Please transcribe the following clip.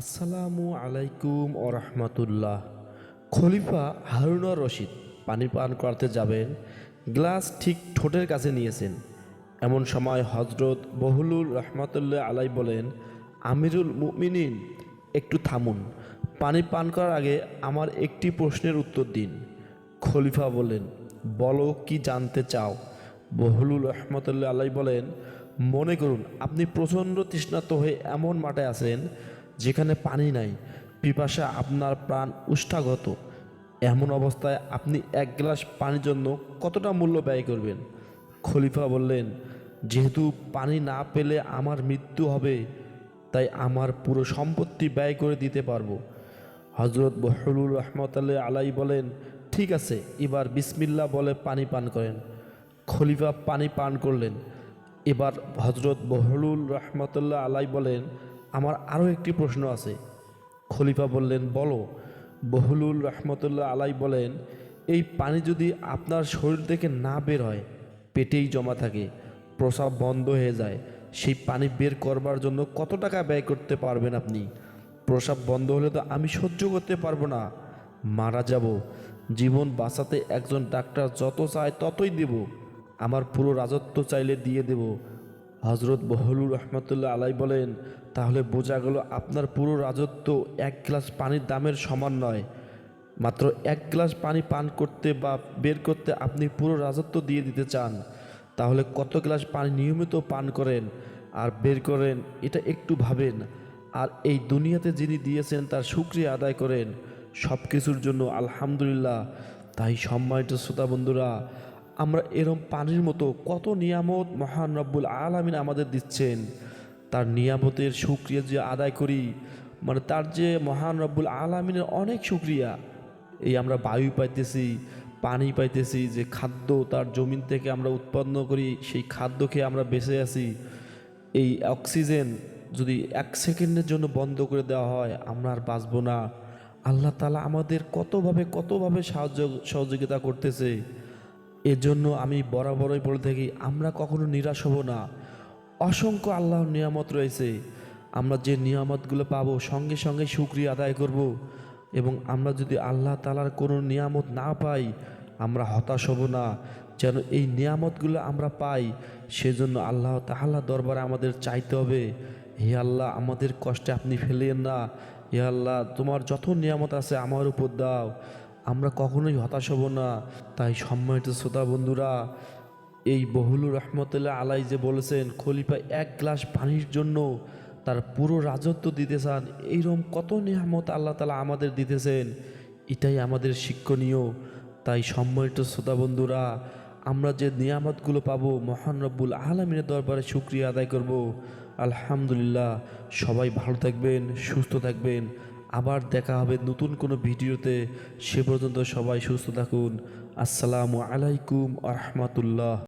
আসসালামু আলাইকুম ও রহমতুল্লাহ। খলিফা হারুনা রশিদ পানি পান করতে যাবেন, গ্লাস ঠিক ঠোঁটের কাছে নিয়েছেন। এমন সময় হজরত বহলুল রহমতুল্লাহ আলাই বলেন, আমিরুল মুমিনিন, একটু থামুন। পানি পান করার আগে আমার একটি প্রশ্নের উত্তর দিন। খলিফা বলেন বলো কি জানতে চাও? বহলুল রহমতুল্লাহ আলাই বলেন, মনে করুন, আপনি প্রচণ্ড তৃষ্ণার্ত হয়ে এমন মাঠে আছেন যেখানে পানি নাই, পিপাসা আপনার প্রাণ উষ্ঠাগত। এমন অবস্থায় আপনি এক গ্লাস পানির জন্য কতটা মূল্য ব্যয় করবেন? খলিফা বললেন, যেহেতু পানি না পেলে আমার মৃত্যু হবে, তাই আমার পুরো সম্পত্তি ব্যয় করে দিতে পারব। হজরত বহরুল রহমতাল্লাহ আলাই বলেন, ঠিক আছে, এবার বিসমিল্লা বলে পানি পান করেন। খলিফা পানি পান করলেন। এবার হজরত বহরুল রহমতুল্লাহ আলাই বলেন আমার আরও একটি প্রশ্ন আছে। খলিফা বললেন, বলো। বহলুল রহমতুল্লাহ আলাই বলেন, এই পানি যদি আপনার শরীর থেকে না বের হয়, পেটেই জমা থাকে, প্রসাব বন্ধ হয়ে যায়। সেই পানি বের করবার জন্য কত টাকা ব্যয় করতে পারবেন আপনি? প্রসাব বন্ধ হলে তো আমি সহ্য করতে পারব না। মারা যাব। জীবন বাঁচাতে একজন ডাক্তার যত চায় ততই দেব। আমার পুরো রাজত্ব চাইলে দিয়ে দেব। হজরত বহলুর রহমতুল্লাহ আলাই বলেন, তাহলে বোঝা গেল আপনার পুরো রাজত্ব এক গ্লাস পানির দামের সমান নয়। মাত্র এক গ্লাস পানি পান করতে বা বের করতে আপনি পুরো রাজত্ব দিয়ে দিতে চান। তাহলে কত গ্লাস পানি নিয়মিত পান করেন আর বের করেন, এটা একটু ভাবেন। আর এই দুনিয়াতে যিনি দিয়েছেন তার সুক্রিয়া আদায় করেন। সব কিছুর জন্য আলহামদুলিল্লাহ। তাই সম্মানিত শ্রোতা বন্ধুরা আমরা এরম পানির মতো কত নিয়ামত মহান রব্বুল আলামিন আমাদের দিচ্ছেন। তার নিয়ামতের সুক্রিয়া যে আদায় করি মানে তার যে মহান রব্বুল আলামিনের অনেক সুক্রিয়া এই আমরা বায়ু পাইতেছি, পানি পাইতেছি, যে খাদ্য তার জমিন থেকে আমরা উৎপন্ন করি, সেই খাদ্য খেয়ে আমরা বেঁচে আছি। এই অক্সিজেন যদি এক সেকেন্ডের জন্য বন্ধ করে দেওয়া হয়, আমরা আর বাঁচবো না। আল্লাহ তালা আমাদের কতভাবে কতভাবে সাহায্য, সহযোগিতা করতেছে। এজন্য আমি বরাবরই বলে থাকি, আমরা কখনো নিরাশ হব না। অসংখ্য আল্লাহর নিয়ামত রয়েছে। আমরা যে নিয়ামতগুলো পাবো, সঙ্গে সঙ্গে সুক্রিয়া আদায় করব এবং আমরা যদি আল্লাহ তালার কোনো নিয়ামত না পাই, আমরা হতাশ হব না। যেন এই নিয়ামতগুলো আমরা পাই, সেজন্য আল্লাহ তাহাল্লা দরবারে আমাদের চাইতে হবে, হে আল্লাহ, আমাদের কষ্টে আপনি ফেলেন না। হে আল্লাহ, তোমার যত নিয়ামত আছে আমার উপর দাও। আমরা কখনোই হতাশ হব না। তাই সম্মানিত শ্রোতা বন্ধুরা, এই বহুলুর রহমতুল্লাহ আলাই যে বলেছেন, খলিফা এক গ্লাস পানির জন্য তার পুরো রাজত্ব দিতে চান, এইরকম কত নিয়ামত আল্লাহ তালা আমাদের দিতেছেন, এটাই আমাদের শিক্ষণীয়। তাই সম্মানিত শ্রোতা বন্ধুরা, আমরা যে নিয়ামতগুলো পাবো, মহান রব্বুল আলমিনের দরবারে শুক্রিয়া আদায় করব। আলহামদুলিল্লাহ, সবাই ভালো থাকবেন, সুস্থ থাকবেন। আবার দেখা হবে নতুন কোনো ভিডিওতে। সে পর্যন্ত সবাই সুস্থ থাকুন। আসসালামু আলাইকুম আহমতুল্লাহ।